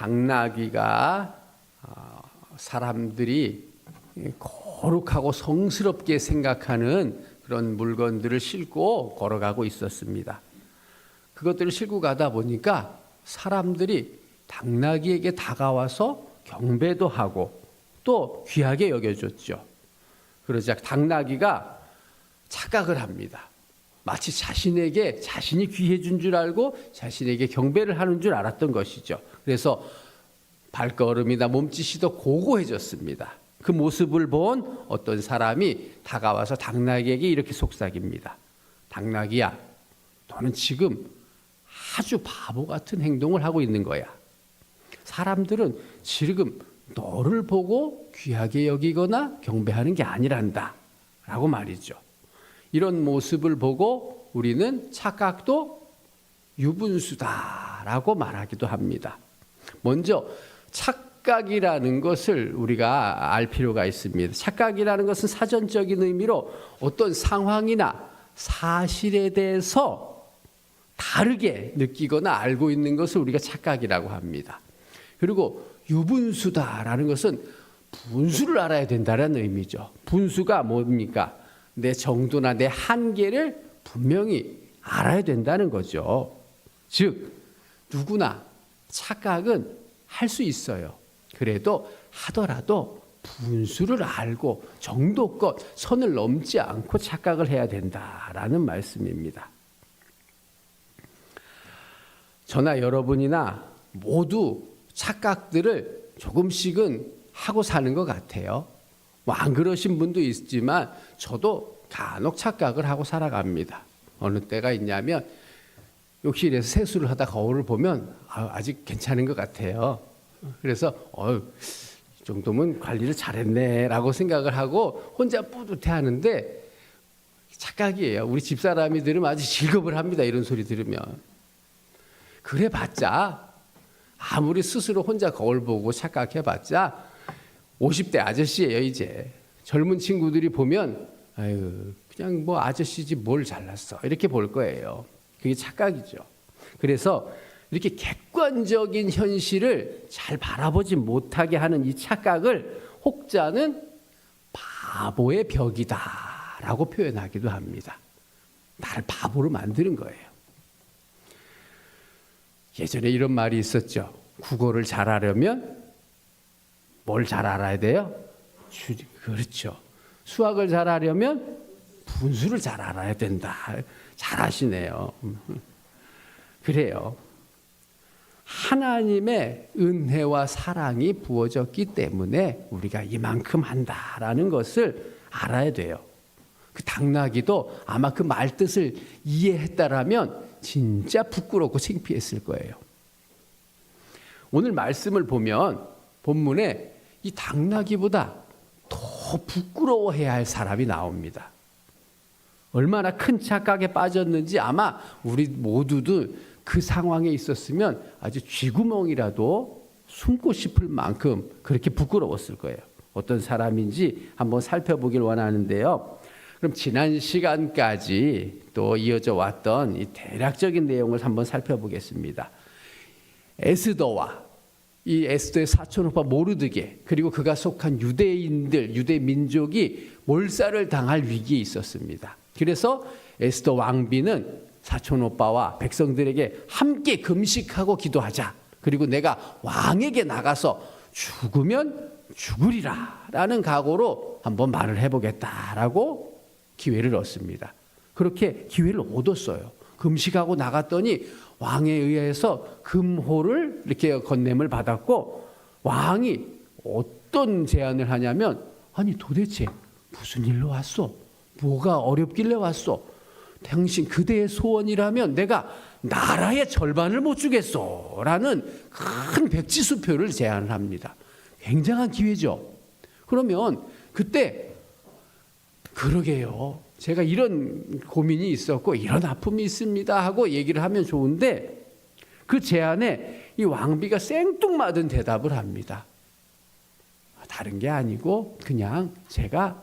당나귀가 어, 사람들이 거룩하고 성스럽게 생각하는 그런 물건들을 싣고 걸어가고 있었습니다. 그것들을 싣고 가다 보니까 사람들이 당나귀에게 다가와서 경배도 하고 또 귀하게 여겨줬죠. 그러자 당나귀가 착각을 합니다. 마치 자신에게 자신이 귀해 준 줄 알고 자신에게 경배를 하는 줄 알았던 것이죠. 그래서 발걸음이나 몸짓이 더 고고해졌습니다. 그 모습을 본 어떤 사람이 다가와서 당나귀에게 이렇게 속삭입니다. 당나귀야, 너는 지금 아주 바보 같은 행동을 하고 있는 거야. 사람들은 지금 너를 보고 귀하게 여기거나 경배하는 게 아니란다. 라고 말이죠. 이런 모습을 보고 우리는 착각도 유분수다라고 말하기도 합니다. 먼저 착각이라는 것을 우리가 알 필요가 있습니다. 착각이라는 것은 사전적인 의미로 어떤 상황이나 사실에 대해서 다르게 느끼거나 알고 있는 것을 우리가 착각이라고 합니다. 그리고 유분수다라는 것은 분수를 알아야 된다는 의미죠. 분수가 뭡니까? 내 정도나 내 한계를 분명히 알아야 된다는 거죠. 즉, 누구나 착각은 할 수 있어요. 그래도 하더라도 분수를 알고 정도껏 선을 넘지 않고 착각을 해야 된다라는 말씀입니다. 저나 여러분이나 모두 착각들을 조금씩은 하고 사는 것 같아요. 뭐 안 그러신 분도 있지만 저도 간혹 착각을 하고 살아갑니다. 어느 때가 있냐면 욕실에서 세수를 하다 거울을 보면 아, 아직 괜찮은 것 같아요. 그래서 어, 이 정도면 관리를 잘했네라고 생각을 하고 혼자 뿌듯해하는데 착각이에요. 우리 집사람이 들으면 아주 즐겁을 합니다. 이런 소리 들으면 그래봤자 아무리 스스로 혼자 거울 보고 착각해봤자 50대 아저씨예요 이제 젊은 친구들이 보면 아유 그냥 뭐 아저씨지 뭘 잘났어 이렇게 볼 거예요. 그게 착각이죠. 그래서 이렇게 객관적인 현실을 잘 바라보지 못하게 하는 이 착각을 혹자는 바보의 벽이다라고 표현하기도 합니다. 나를 바보로 만드는 거예요. 예전에 이런 말이 있었죠. 국어를 잘하려면 뭘 잘 알아야 돼요? 주, 그렇죠. 수학을 잘 하려면 분수를 잘 알아야 된다. 잘 하시네요. 그래요. 하나님의 은혜와 사랑이 부어졌기 때문에 우리가 이만큼 한다라는 것을 알아야 돼요. 그 당나귀도 아마 그 말 뜻을 이해했다라면 진짜 부끄럽고 창피했을 거예요. 오늘 말씀을 보면 본문에 이 당나귀보다 더 부끄러워해야 할 사람이 나옵니다. 얼마나 큰 착각에 빠졌는지 아마 우리 모두도 그 상황에 있었으면 아주 쥐구멍이라도 숨고 싶을 만큼 그렇게 부끄러웠을 거예요. 어떤 사람인지 한번 살펴보길 원하는데요. 그럼 지난 시간까지 또 이어져 왔던 이 대략적인 내용을 한번 살펴보겠습니다. 에스더와 이 에스더의 사촌 오빠 모르드게 그리고 그가 속한 유대인들 유대 민족이 몰살을 당할 위기에 있었습니다. 그래서 에스더 왕비는 사촌 오빠와 백성들에게 함께 금식하고 기도하자. 그리고 내가 왕에게 나가서 죽으면 죽으리라라는 각오로 한번 말을 해보겠다라고 기회를 얻습니다. 그렇게 기회를 얻었어요. 금식하고 나갔더니 왕에 의해서 금호를 이렇게 건냄을 받았고 왕이 어떤 제안을 하냐면 아니 도대체 무슨 일로 왔어? 뭐가 어렵길래 왔어? 당신 그대의 소원이라면 내가 나라의 절반을 못 주겠어. 라는 큰 백지수표를 제안을 합니다. 굉장한 기회죠. 그러면 그때 그러게요. 제가 이런 고민이 있었고 이런 아픔이 있습니다 하고 얘기를 하면 좋은데 그 제안에 이 왕비가 생뚱맞은 대답을 합니다. 다른 게 아니고 그냥 제가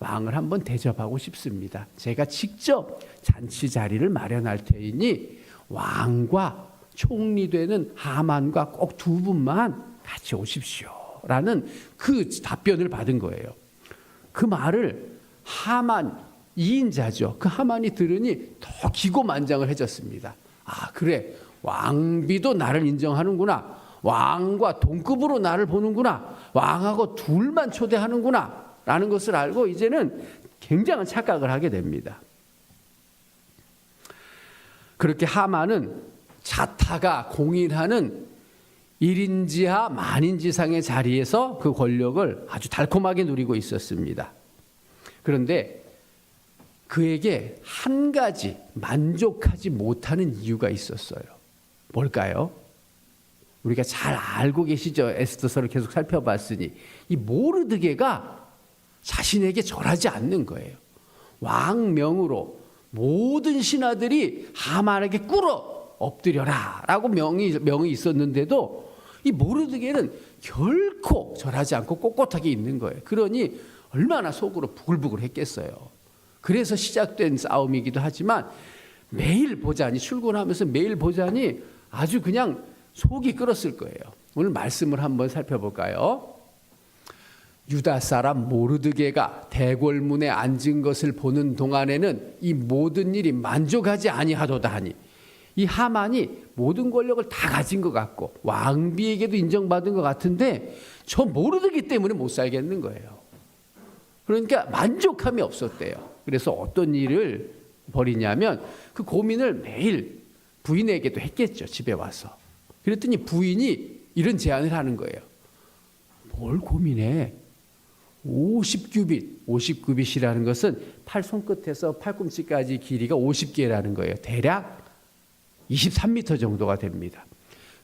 왕을 한번 대접하고 싶습니다. 제가 직접 잔치 자리를 마련할 테이니 왕과 총리 되는 하만과 꼭 두 분만 같이 오십시오 라는 그 답변을 받은 거예요. 그 말을 하만 2인자죠. 그 하만이 들으니 더 기고만장을 해졌습니다. 아, 그래. 왕비도 나를 인정하는구나. 왕과 동급으로 나를 보는구나. 왕하고 둘만 초대하는구나. 라는 것을 알고 이제는 굉장한 착각을 하게 됩니다. 그렇게 하만은 자타가 공인하는 1인지하 만인지상의 자리에서 그 권력을 아주 달콤하게 누리고 있었습니다. 그런데 그에게 한 가지 만족하지 못하는 이유가 있었어요. 뭘까요? 우리가 잘 알고 계시죠. 에스더서를 계속 살펴봤으니 이 모르드게가 자신에게 절하지 않는 거예요. 왕명으로 모든 신하들이 하만에게 꿇어 엎드려라라고 명이 명이 있었는데도 이 모르드게는 결코 절하지 않고 꼿꼿하게 있는 거예요. 그러니 얼마나 속으로 부글부글 했겠어요. 그래서 시작된 싸움이기도 하지만 매일 보자니 출근하면서 매일 보자니 아주 그냥 속이 끓었을 거예요. 오늘 말씀을 한번 살펴볼까요? 유다 사람 모르드게가 대궐문에 앉은 것을 보는 동안에는 이 모든 일이 만족하지 아니하도다 하니 이 하만이 모든 권력을 다 가진 것 같고 왕비에게도 인정받은 것 같은데 저 모르드기 때문에 못 살겠는 거예요. 그러니까 만족함이 없었대요. 그래서 어떤 일을 벌이냐면 그 고민을 매일 부인에게도 했겠죠. 집에 와서. 그랬더니 부인이 이런 제안을 하는 거예요. 뭘 고민해? 50규빗, 50규빗이라는 것은 팔 손끝에서 팔꿈치까지 길이가 50개라는 거예요. 대략 23m 정도가 됩니다.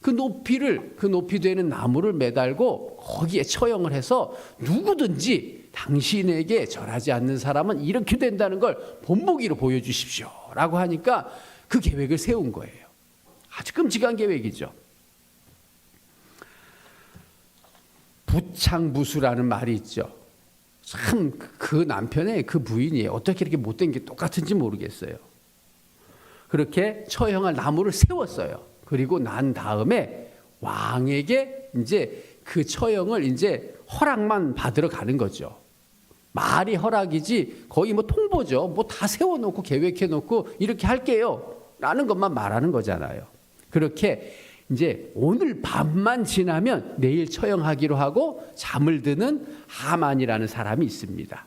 그 높이를 그 높이 되는 나무를 매달고 거기에 처형을 해서 누구든지 당신에게 절하지 않는 사람은 이렇게 된다는 걸 본보기로 보여주십시오라고 하니까 그 계획을 세운 거예요. 아주 끔찍한 계획이죠. 부창부수라는 말이 있죠. 참 그 남편의 그 부인이 어떻게 이렇게 못된 게 똑같은지 모르겠어요. 그렇게 처형할 나무를 세웠어요. 그리고 난 다음에 왕에게 이제 그 처형을 이제 허락만 받으러 가는 거죠. 말이 허락이지 거의 뭐 통보죠. 뭐 다 세워놓고 계획해놓고 이렇게 할게요. 라는 것만 말하는 거잖아요. 그렇게 이제 오늘 밤만 지나면 내일 처형하기로 하고 잠을 드는 하만이라는 사람이 있습니다.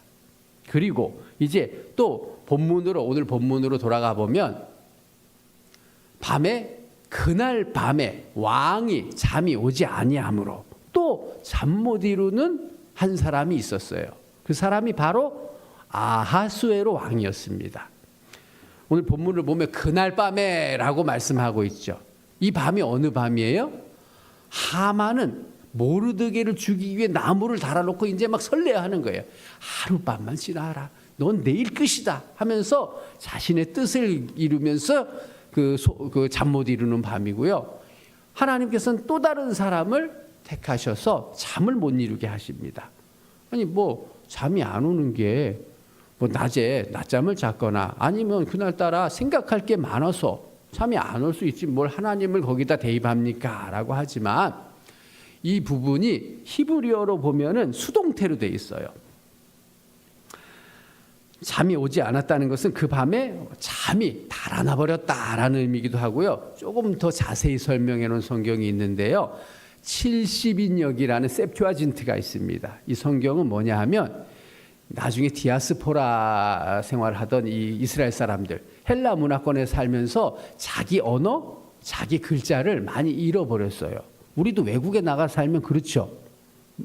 그리고 이제 또 본문으로 오늘 본문으로 돌아가 보면 밤에 그날 밤에 왕이 잠이 오지 아니하므로 또 잠 못 이루는 한 사람이 있었어요. 그 사람이 바로 아하수에로 왕이었습니다. 오늘 본문을 보면 그날 밤에라고 말씀하고 있죠. 이 밤이 어느 밤이에요? 하만은 모르드게를 죽이기 위해 나무를 달아놓고 이제 막 설레하는 거예요. 하룻밤만 지나라. 넌 내일 끝이다 하면서 자신의 뜻을 이루면서 그 잠 못 이루는 밤이고요. 하나님께서는 또 다른 사람을 택하셔서 잠을 못 이루게 하십니다. 아니 뭐 잠이 안 오는 게 뭐 낮에 낮잠을 잤거나 아니면 그날따라 생각할 게 많아서 잠이 안 올 수 있지 뭘 하나님을 거기다 대입합니까라고 하지만 이 부분이 히브리어로 보면은 수동태로 돼 있어요. 잠이 오지 않았다는 것은 그 밤에 잠이 달아나 버렸다라는 의미기도 하고요. 조금 더 자세히 설명해 놓은 성경이 있는데요. 70인역이라는 세프튜아진트가 있습니다. 이 성경은 뭐냐 하면 나중에 디아스포라 생활하던 이 이스라엘 사람들 헬라 문화권에 살면서 자기 언어, 자기 글자를 많이 잃어버렸어요. 우리도 외국에 나가 살면 그렇죠.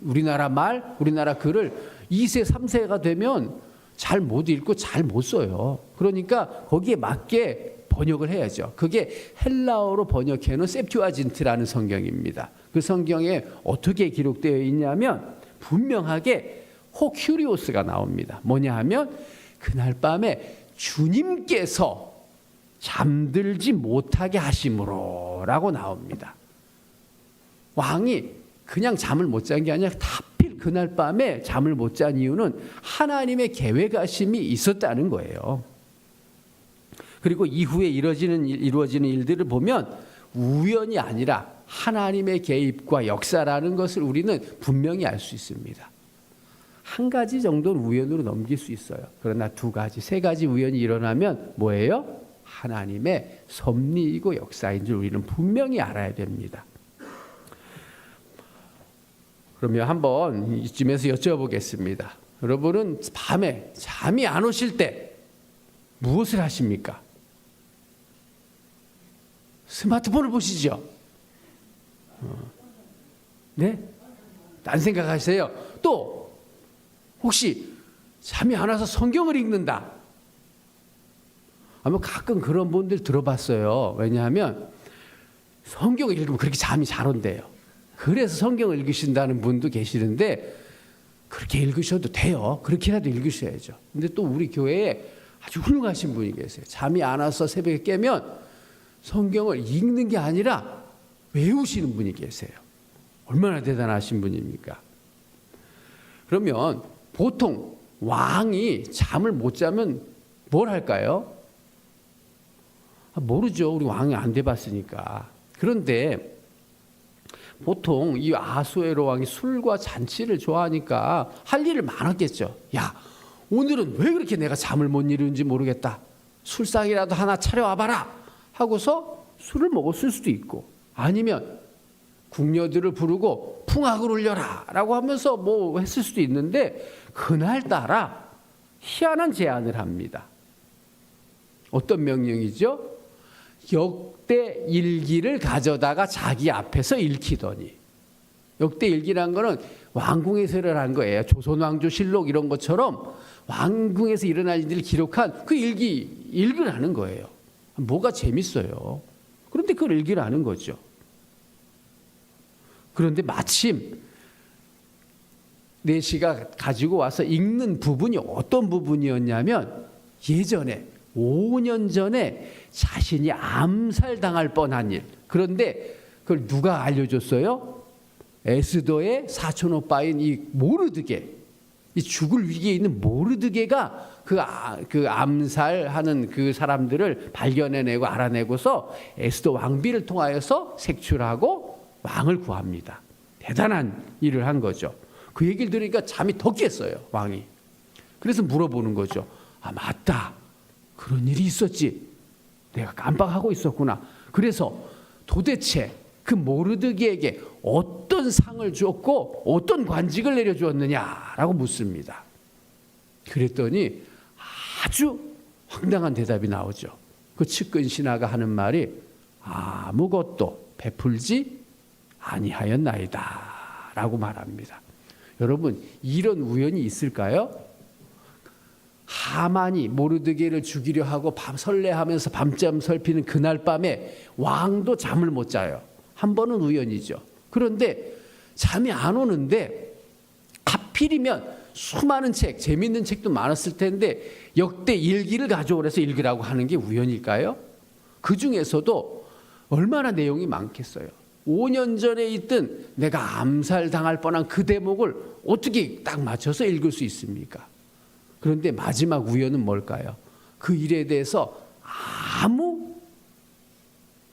우리나라 말, 우리나라 글을 2세, 3세가 되면 잘 못 읽고 잘 못 써요. 그러니까 거기에 맞게 번역을 해야죠. 그게 헬라어로 번역해 놓은 세프튜아진트라는 성경입니다. 그 성경에 어떻게 기록되어 있냐면 분명하게 호큐리오스가 나옵니다. 뭐냐 하면 그날 밤에 주님께서 잠들지 못하게 하심으로라고 나옵니다. 왕이 그냥 잠을 못 잔 게 아니라 하필 그날 밤에 잠을 못 잔 이유는 하나님의 계획하심이 있었다는 거예요. 그리고 이후에 이루어지는 이루어지는 일들을 보면 우연이 아니라 하나님의 개입과 역사라는 것을 우리는 분명히 알 수 있습니다. 한 가지 정도는 우연으로 넘길 수 있어요. 그러나 두 가지, 세 가지 우연이 일어나면 뭐예요? 하나님의 섭리이고 역사인 줄 우리는 분명히 알아야 됩니다. 그러면 한번 이쯤에서 여쭤보겠습니다. 여러분은 밤에 잠이 안 오실 때 무엇을 하십니까? 스마트폰을 보시죠. 어. 네? 딴 생각하세요. 또 혹시 잠이 안 와서 성경을 읽는다. 아마 가끔 그런 분들 들어봤어요. 왜냐하면 성경을 읽으면 그렇게 잠이 잘 온대요. 그래서 성경을 읽으신다는 분도 계시는데 그렇게 읽으셔도 돼요. 그렇게라도 읽으셔야죠. 근데 또 우리 교회에 아주 훌륭하신 분이 계세요. 잠이 안 와서 새벽에 깨면 성경을 읽는 게 아니라 외우시는 분이 계세요. 얼마나 대단하신 분입니까? 그러면 보통 왕이 잠을 못 자면 뭘 할까요? 아, 모르죠. 우리 왕이 안 돼봤으니까. 그런데 보통 이 아수에로 왕이 술과 잔치를 좋아하니까 할 일을 많았겠죠. 야, 오늘은 왜 그렇게 내가 잠을 못 이루는지 모르겠다. 술상이라도 하나 차려와봐라. 하고서 술을 먹었을 수도 있고 아니면 궁녀들을 부르고 풍악을 울려라 라고 하면서 뭐 했을 수도 있는데 그날따라 희한한 제안을 합니다. 어떤 명령이죠? 역대 일기를 가져다가 자기 앞에서 읽히더니 역대 일기란 거는 왕궁에서 일어난 거예요. 조선왕조실록 이런 것처럼 왕궁에서 일어난 일을 기록한 그 일기 읽으라는 거예요. 뭐가 재밌어요. 그런데 그걸 읽으라는 거죠. 그런데 마침 내시가 가지고 와서 읽는 부분이 어떤 부분이었냐면 예전에 5년 전에 자신이 암살당할 뻔한 일. 그런데 그걸 누가 알려줬어요? 에스더의 사촌 오빠인 이 모르드게, 이 죽을 위기에 있는 모르드게가 그, 아, 그 암살하는 그 사람들을 발견해내고 알아내고서 에스더 왕비를 통하여서 색출하고 왕을 구합니다. 대단한 일을 한 거죠. 그 얘기를 들으니까 잠이 더 깼어요, 왕이. 그래서 물어보는 거죠. 아, 맞다. 그런 일이 있었지. 내가 깜빡하고 있었구나. 그래서 도대체 그 모르드기에게 어떤 상을 줬고 어떤 관직을 내려주었느냐라고 묻습니다. 그랬더니 아주 황당한 대답이 나오죠. 그 측근 신하가 하는 말이 아무것도 베풀지 아니하였나이다라고 말합니다. 여러분 이런 우연이 있을까요? 하만이 모르드게를 죽이려 하고 밤 설레하면서 밤잠 설피는 그날 밤에 왕도 잠을 못 자요. 한 번은 우연이죠. 그런데 잠이 안 오는데 하필이면 수많은 책, 재밌는 책도 많았을 텐데 역대 일기를 가져오래서 읽으라고 하는 게 우연일까요? 그 중에서도 얼마나 내용이 많겠어요. 5년 전에 있던 내가 암살 당할 뻔한 그 대목을 어떻게 딱 맞춰서 읽을 수 있습니까? 그런데 마지막 우연은 뭘까요? 그 일에 대해서 아무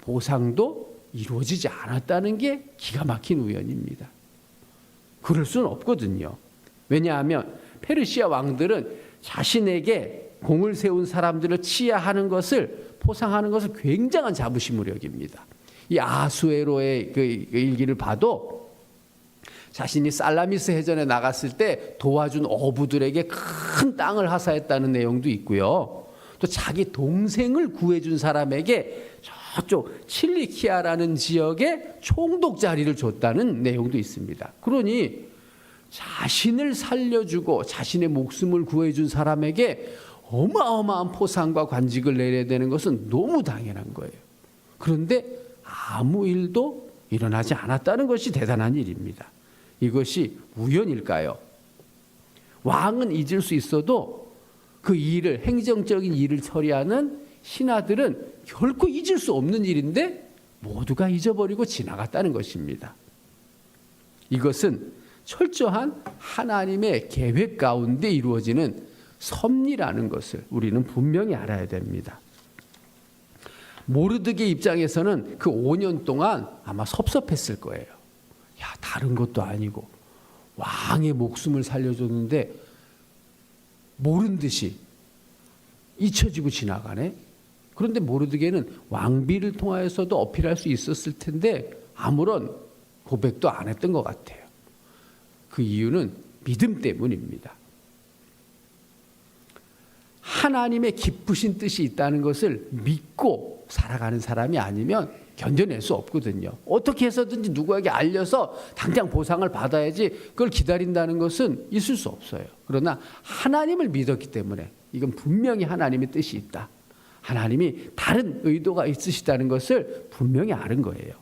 보상도 이루어지지 않았다는 게 기가 막힌 우연입니다. 그럴 수는 없거든요. 왜냐하면 페르시아 왕들은 자신에게 공을 세운 사람들을 치하하는 것을 포상하는 것을 굉장한 자부심으로 여깁니다. 이 아수에로의 그 일기를 봐도 자신이 살라미스 해전에 나갔을 때 도와준 어부들에게 큰 땅을 하사했다는 내용도 있고요. 또 자기 동생을 구해준 사람에게 저쪽 칠리키아라는 지역에 총독 자리를 줬다는 내용도 있습니다. 그러니 자신을 살려주고 자신의 목숨을 구해준 사람에게 어마어마한 포상과 관직을 내려야 되는 것은 너무 당연한 거예요. 그런데 아무 일도 일어나지 않았다는 것이 대단한 일입니다. 이것이 우연일까요? 왕은 잊을 수 있어도 그 일을 행정적인 일을 처리하는 신하들은 결코 잊을 수 없는 일인데 모두가 잊어버리고 지나갔다는 것입니다. 이것은 철저한 하나님의 계획 가운데 이루어지는 섭리라는 것을 우리는 분명히 알아야 됩니다. 모르드게 입장에서는 그 5년 동안 아마 섭섭했을 거예요. 야, 다른 것도 아니고 왕의 목숨을 살려줬는데 모른 듯이 잊혀지고 지나가네. 그런데 모르드게는 왕비를 통하여서도 어필할 수 있었을 텐데 아무런 고백도 안 했던 것 같아요. 그 이유는 믿음 때문입니다. 하나님의 기쁘신 뜻이 있다는 것을 믿고 살아가는 사람이 아니면 견뎌낼 수 없거든요. 어떻게 해서든지 누구에게 알려서 당장 보상을 받아야지 그걸 기다린다는 것은 있을 수 없어요. 그러나 하나님을 믿었기 때문에 이건 분명히 하나님의 뜻이 있다. 하나님이 다른 의도가 있으시다는 것을 분명히 아는 거예요.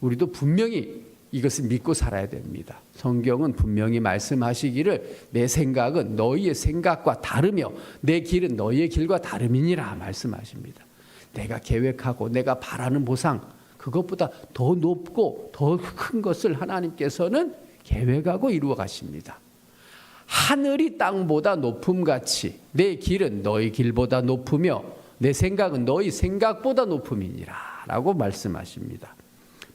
우리도 분명히 이것을 믿고 살아야 됩니다. 성경은 분명히 말씀하시기를 내 생각은 너희의 생각과 다르며 내 길은 너희의 길과 다름이니라 말씀하십니다. 내가 계획하고 내가 바라는 보상 그것보다 더 높고 더 큰 것을 하나님께서는 계획하고 이루어 가십니다. 하늘이 땅보다 높음 같이 내 길은 너희 길보다 높으며 내 생각은 너희 생각보다 높음이니라라고 말씀하십니다.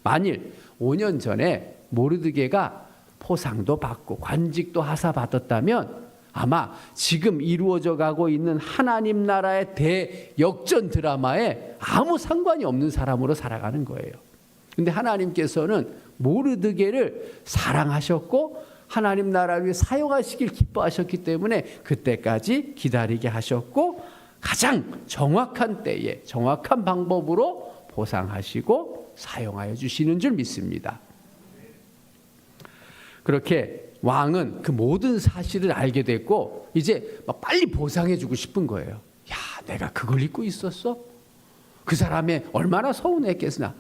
만일 5년 전에 모르드게가 포상도 받고 관직도 하사 받았다면 아마 지금 이루어져 가고 있는 하나님 나라의 대역전 드라마에 아무 상관이 없는 사람으로 살아가는 거예요. 근데 하나님께서는 모르드게를 사랑하셨고 하나님 나라를 위해 사용하시길 기뻐하셨기 때문에 그때까지 기다리게 하셨고 가장 정확한 때에 정확한 방법으로 보상하시고 사용하여 주시는 줄 믿습니다. 그렇게 왕은 그 모든 사실을 알게 됐고 이제 막 빨리 보상해 주고 싶은 거예요. 야, 내가 그걸 잊고 있었어? 그 사람의 얼마나 서운했겠으나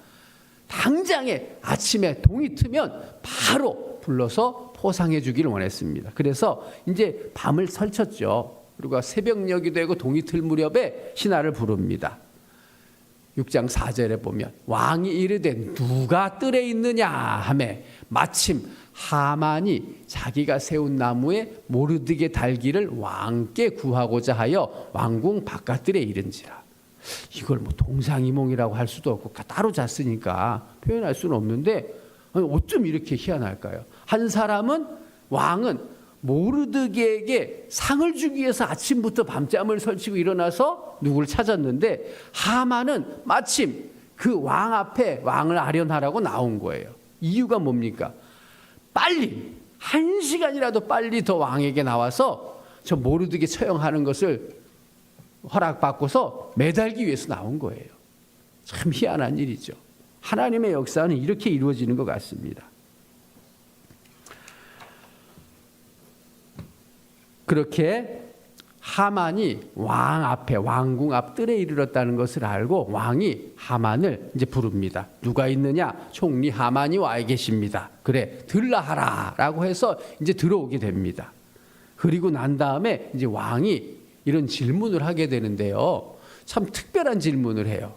당장에 아침에 동이 트면 바로 불러서 포상해 주기를 원했습니다. 그래서 이제 밤을 설쳤죠. 그리고 새벽녘이 되고 동이 틀 무렵에 신하를 부릅니다. 6장 4절에 보면 왕이 이르되 누가 뜰에 있느냐 하매 마침 하만이 자기가 세운 나무에 모르드게 달기를 왕께 구하고자 하여 왕궁 바깥들에 이른지라. 이걸 뭐 동상이몽이라고 할 수도 없고 따로 잤으니까 표현할 수는 없는데 어쩜 이렇게 희한할까요? 한 사람은 왕은 모르드게에게 상을 주기 위해서 아침부터 밤잠을 설치고 일어나서 누구를 찾았는데 하만은 마침 그 왕 앞에 왕을 아련하라고 나온 거예요. 이유가 뭡니까? 빨리 한 시간이라도 빨리 더 왕에게 나와서 저 모르드게 처형하는 것을 허락받고서 매달기 위해서 나온 거예요. 참 희한한 일이죠. 하나님의 역사는 이렇게 이루어지는 것 같습니다. 그렇게 하만이 왕 앞에 왕궁 앞 뜰에 이르렀다는 것을 알고 왕이 하만을 이제 부릅니다. 누가 있느냐? 총리 하만이 와 계십니다. 그래 들라 하라라고 해서 이제 들어오게 됩니다. 그리고 난 다음에 이제 왕이 이런 질문을 하게 되는데요. 참 특별한 질문을 해요.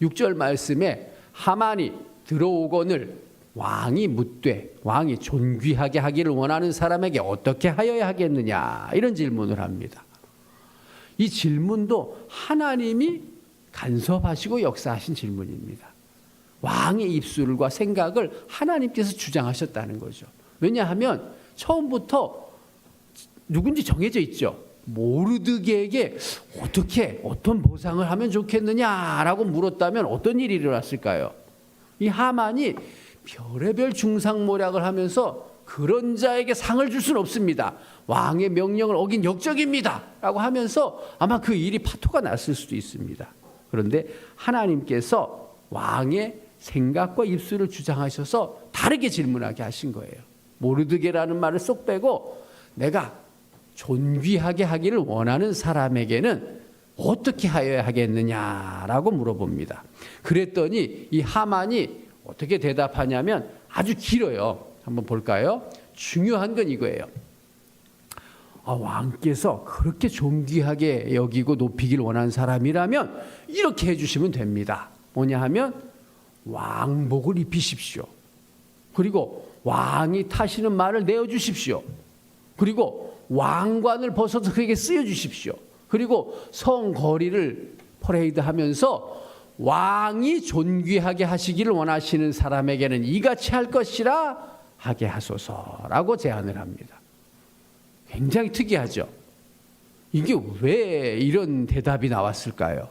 6절 말씀에 하만이 들어오거늘 왕이 묻되 왕이 존귀하게 하기를 원하는 사람에게 어떻게 하여야 하겠느냐 이런 질문을 합니다. 이 질문도 하나님이 간섭하시고 역사하신 질문입니다. 왕의 입술과 생각을 하나님께서 주장하셨다는 거죠. 왜냐하면 처음부터 누군지 정해져 있죠. 모르드게에게 어떻게 어떤 보상을 하면 좋겠느냐라고 물었다면 어떤 일이 일어났을까요? 이 하만이 별의별 중상모략을 하면서 그런 자에게 상을 줄 수는 없습니다. 왕의 명령을 어긴 역적입니다. 라고 하면서 아마 그 일이 파토가 났을 수도 있습니다. 그런데 하나님께서 왕의 생각과 입술을 주장하셔서 다르게 질문하게 하신 거예요. 모르드게라는 말을 쏙 빼고 내가 존귀하게 하기를 원하는 사람에게는 어떻게 하여야 하겠느냐라고 물어봅니다. 그랬더니 이 하만이 어떻게 대답하냐면 아주 길어요. 한번 볼까요? 중요한 건 이거예요. 아, 왕께서 그렇게 존귀하게 여기고 높이길 원하는 사람이라면 이렇게 해주시면 됩니다. 뭐냐 하면 왕복을 입히십시오. 그리고 왕이 타시는 말을 내어주십시오. 그리고 왕관을 벗어서 그에게 쓰여주십시오. 그리고 성 거리를 퍼레이드 하면서 왕이 존귀하게 하시기를 원하시는 사람에게는 이같이 할 것이라 하게 하소서라고 제안을 합니다. 굉장히 특이하죠. 이게 왜 이런 대답이 나왔을까요?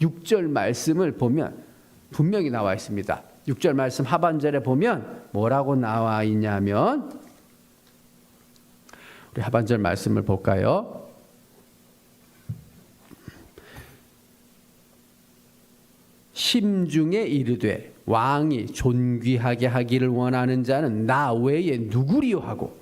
6절 말씀을 보면 분명히 나와 있습니다. 6절 말씀 하반절에 보면 뭐라고 나와 있냐면 우리 하반절 말씀을 볼까요? 심중에 이르되 왕이 존귀하게 하기를 원하는 자는 나 외에 누구리요 하고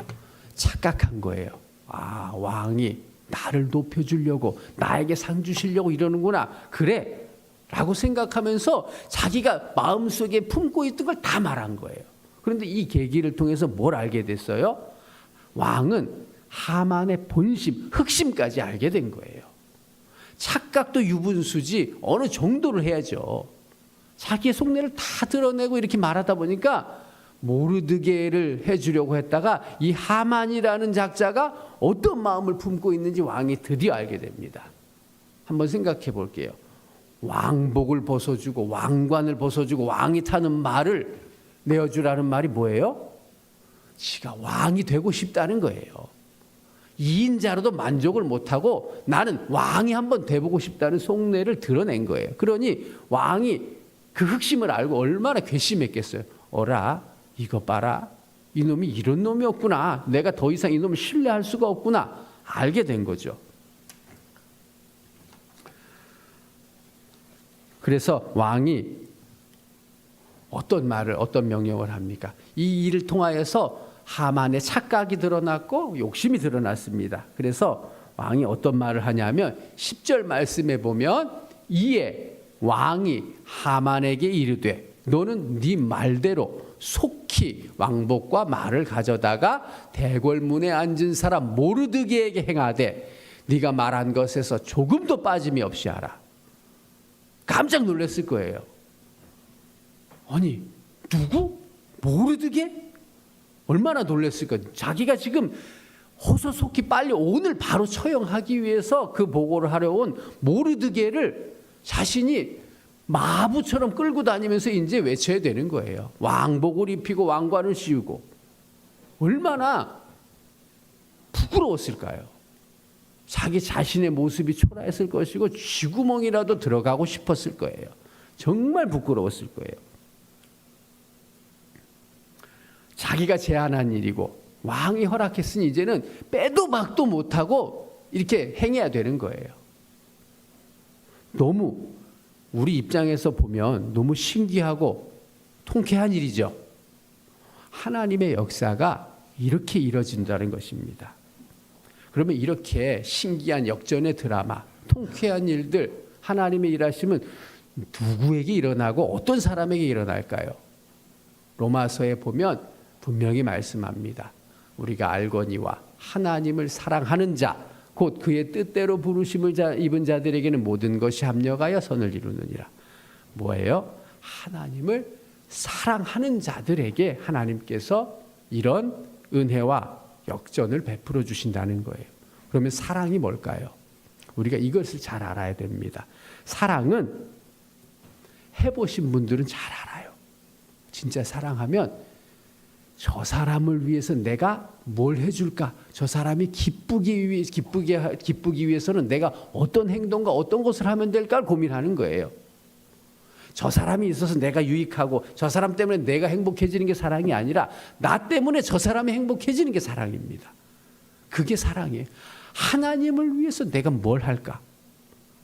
착각한 거예요. 아, 왕이 나를 높여 주려고 나에게 상 주시려고 이러는구나. 그래. 라고 생각하면서 자기가 마음속에 품고 있던 걸 다 말한 거예요. 그런데 이 계기를 통해서 뭘 알게 됐어요? 왕은 하만의 본심, 흑심까지 알게 된 거예요. 착각도 유분수지 어느 정도를 해야죠. 자기의 속내를 다 드러내고 이렇게 말하다 보니까 모르드게를 해주려고 했다가 이 하만이라는 작자가 어떤 마음을 품고 있는지 왕이 드디어 알게 됩니다. 한번 생각해 볼게요. 왕복을 벗어주고 왕관을 벗어주고 왕이 타는 말을 내어주라는 말이 뭐예요? 지가 왕이 되고 싶다는 거예요. 이인자로도 만족을 못하고 나는 왕이 한번 돼보고 싶다는 속내를 드러낸 거예요. 그러니 왕이 그 흑심을 알고 얼마나 괘씸했겠어요. 어라, 이거 봐라. 이놈이 이런 놈이었구나. 내가 더 이상 이놈을 신뢰할 수가 없구나. 알게 된 거죠. 그래서 왕이 어떤 말을 어떤 명령을 합니까? 이 일을 통하여서 하만의 착각이 드러났고 욕심이 드러났습니다. 그래서 왕이 어떤 말을 하냐면 10절 말씀에 보면 이에 왕이 하만에게 이르되 너는 네 말대로 속히 왕복과 말을 가져다가 대궐문에 앉은 사람 모르드게에게 행하되 네가 말한 것에서 조금도 빠짐이 없이 하라. 깜짝 놀랐을 거예요. 아니 누구 모르드게 얼마나 놀랐을까? 자기가 지금 호소속히 빨리 오늘 바로 처형하기 위해서 그 보고를 하려 온 모르드게를 자신이 마부처럼 끌고 다니면서 이제 외쳐야 되는 거예요. 왕복을 입히고 왕관을 씌우고 얼마나 부끄러웠을까요? 자기 자신의 모습이 초라했을 것이고 쥐구멍이라도 들어가고 싶었을 거예요. 정말 부끄러웠을 거예요. 자기가 제안한 일이고 왕이 허락했으니 이제는 빼도 박도 못하고 이렇게 행해야 되는 거예요. 너무 우리 입장에서 보면 너무 신기하고 통쾌한 일이죠. 하나님의 역사가 이렇게 이뤄진다는 것입니다. 그러면 이렇게 신기한 역전의 드라마, 통쾌한 일들, 하나님의 일하심은 누구에게 일어나고 어떤 사람에게 일어날까요? 로마서에 보면 분명히 말씀합니다. 우리가 알거니와 하나님을 사랑하는 자, 곧 그의 뜻대로 부르심을 자, 입은 자들에게는 모든 것이 합력하여 선을 이루느니라. 뭐예요? 하나님을 사랑하는 자들에게 하나님께서 이런 은혜와 역전을 베풀어 주신다는 거예요. 그러면 사랑이 뭘까요? 우리가 이것을 잘 알아야 됩니다. 사랑은 해보신 분들은 잘 알아요. 진짜 사랑하면 저 사람을 위해서 내가 뭘 해줄까? 저 사람이 기쁘기 위해 기쁘게 기쁘기 위해서는 내가 어떤 행동과 어떤 것을 하면 될까 고민하는 거예요. 저 사람이 있어서 내가 유익하고 저 사람 때문에 내가 행복해지는 게 사랑이 아니라 나 때문에 저 사람이 행복해지는 게 사랑입니다. 그게 사랑이에요. 하나님을 위해서 내가 뭘 할까?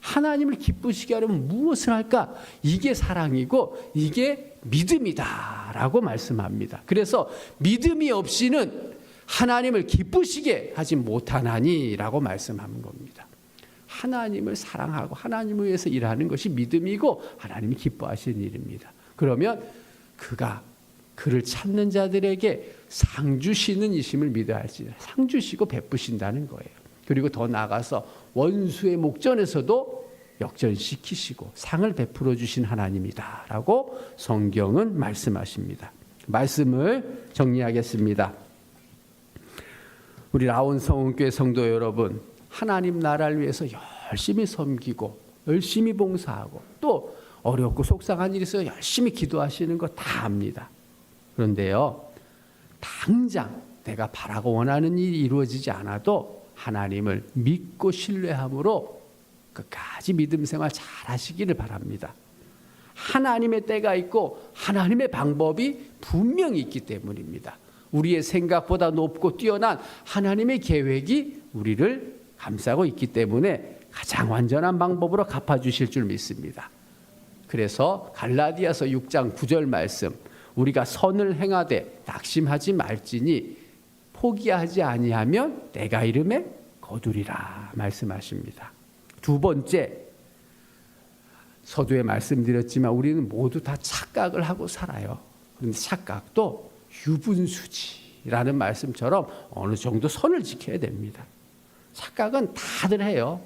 하나님을 기쁘시게 하려면 무엇을 할까? 이게 사랑이고 이게 믿음이다라고 말씀합니다. 그래서 믿음이 없이는 하나님을 기쁘시게 하지 못하나니라고 말씀하는 겁니다. 하나님을 사랑하고 하나님을 위해서 일하는 것이 믿음이고 하나님이 기뻐하시는 일입니다. 그러면 그가 그를 찾는 자들에게 상 주시는 이심을 믿어야 할지 상 주시고 베푸신다는 거예요. 그리고 더 나아가서 원수의 목전에서도 역전시키시고 상을 베풀어 주신 하나님이다라고 성경은 말씀하십니다. 말씀을 정리하겠습니다. 우리 라온 성은교회 성도 여러분, 하나님 나라를 위해서 열심히 섬기고 열심히 봉사하고 또 어렵고 속상한 일이 있어 열심히 기도하시는 거 다 압니다. 그런데요, 당장 내가 바라고 원하는 일이 이루어지지 않아도 하나님을 믿고 신뢰함으로 끝까지 믿음 생활 잘 하시기를 바랍니다. 하나님의 때가 있고 하나님의 방법이 분명히 있기 때문입니다. 우리의 생각보다 높고 뛰어난 하나님의 계획이 우리를 감싸고 있기 때문에 가장 완전한 방법으로 갚아주실 줄 믿습니다. 그래서 갈라디아서 6장 9절 말씀 우리가 선을 행하되 낙심하지 말지니 포기하지 아니하면 내가 이름에 거두리라 말씀하십니다. 두 번째 서두에 말씀드렸지만 우리는 모두 다 착각을 하고 살아요. 그런데 착각도 유분수지라는 말씀처럼 어느 정도 선을 지켜야 됩니다. 착각은 다들 해요.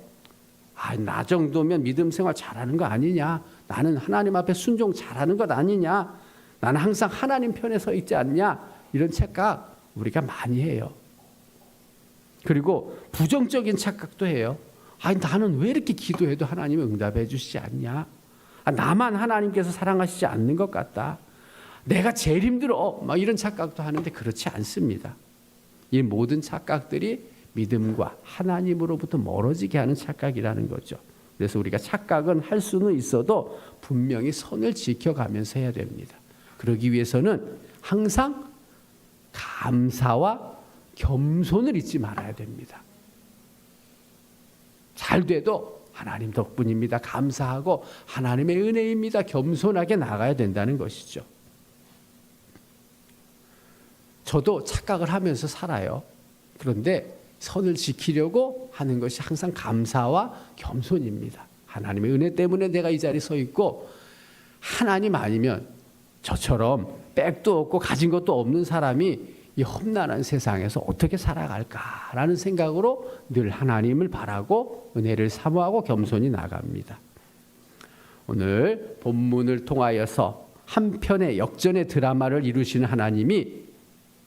아, 나 정도면 믿음 생활 잘하는 거 아니냐? 나는 하나님 앞에 순종 잘하는 것 아니냐? 나는 항상 하나님 편에 서 있지 않냐? 이런 착각 우리가 많이 해요. 그리고 부정적인 착각도 해요. 아니 나는 왜 이렇게 기도해도 하나님이 응답해 주시지 않냐? 아, 나만 하나님께서 사랑하시지 않는 것 같다. 내가 제일 힘들어. 막 이런 착각도 하는데 그렇지 않습니다. 이 모든 착각들이 믿음과 하나님으로부터 멀어지게 하는 착각이라는 거죠. 그래서 우리가 착각은 할 수는 있어도 분명히 선을 지켜가면서 해야 됩니다. 그러기 위해서는 항상 감사와 겸손을 잊지 말아야 됩니다. 잘 돼도 하나님 덕분입니다. 감사하고 하나님의 은혜입니다. 겸손하게 나가야 된다는 것이죠. 저도 착각을 하면서 살아요. 그런데 선을 지키려고 하는 것이 항상 감사와 겸손입니다. 하나님의 은혜 때문에 내가 이 자리에 서 있고 하나님 아니면 저처럼 백도 없고 가진 것도 없는 사람이 이 험난한 세상에서 어떻게 살아갈까라는 생각으로 늘 하나님을 바라고 은혜를 사모하고 겸손히 나갑니다. 오늘 본문을 통하여서 한 편의 역전의 드라마를 이루시는 하나님이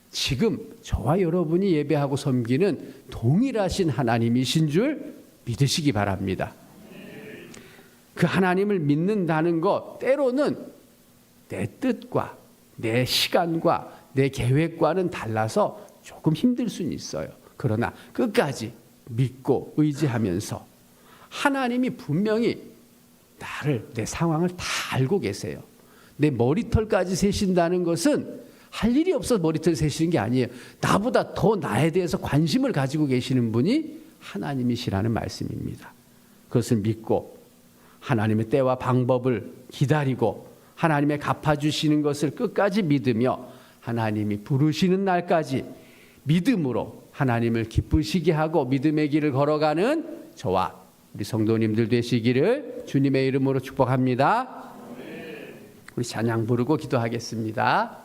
지금 저와 여러분이 예배하고 섬기는 동일하신 하나님이신 줄 믿으시기 바랍니다. 그 하나님을 믿는다는 것 때로는 내 뜻과 내 시간과 내 계획과는 달라서 조금 힘들 수는 있어요. 그러나 끝까지 믿고 의지하면서 하나님이 분명히 나를 내 상황을 다 알고 계세요. 내 머리털까지 세신다는 것은 할 일이 없어서 머리털 세시는 게 아니에요. 나보다 더 나에 대해서 관심을 가지고 계시는 분이 하나님이시라는 말씀입니다. 그것을 믿고 하나님의 때와 방법을 기다리고 하나님의 갚아주시는 것을 끝까지 믿으며 하나님이 부르시는 날까지 믿음으로 하나님을 기쁘시게 하고 믿음의 길을 걸어가는 저와 우리 성도님들 되시기를 주님의 이름으로 축복합니다. 우리 찬양 부르고 기도하겠습니다.